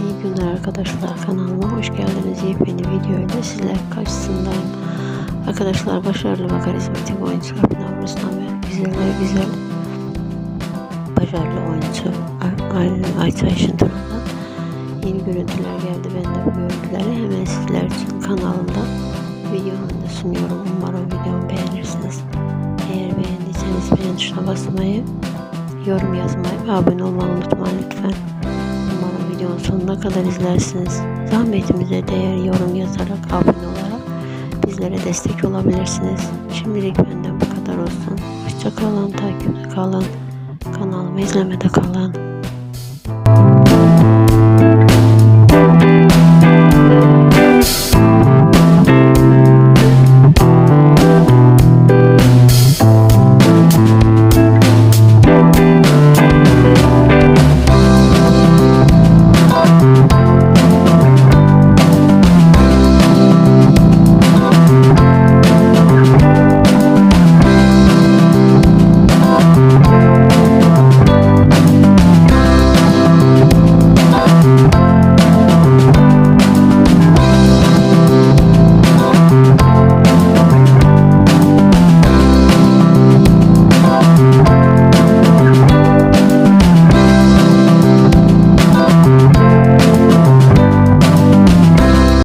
İyi günler arkadaşlar kanalıma hoş geldiniz. Yepyeni videoyla sizler karşısındayım. Arkadaşlar başarılı ve karizmatik oyuncu Abin Ruslan ve güzel ve güzel başarılı oyuncu Ay- Ay- Ayça Işıntıran'dan yeni görüntüler geldi. Ben de bu görüntüleri hemen sizler için kanalımda videomda sunuyorum. Umarım videomu beğenirsiniz. Eğer beğendiyseniz beğen tuşuna basmayı, yorum yazmayı ve abone olmayı unutmayın lütfen. Sonuna kadar izlersiniz. Zahmetimize değer yorum yazarak abone olarak bizlere destek olabilirsiniz. Şimdilik benden bu kadar olsun. Hoşçakalın, takipte kalın. Kanalımı izlemede kalın.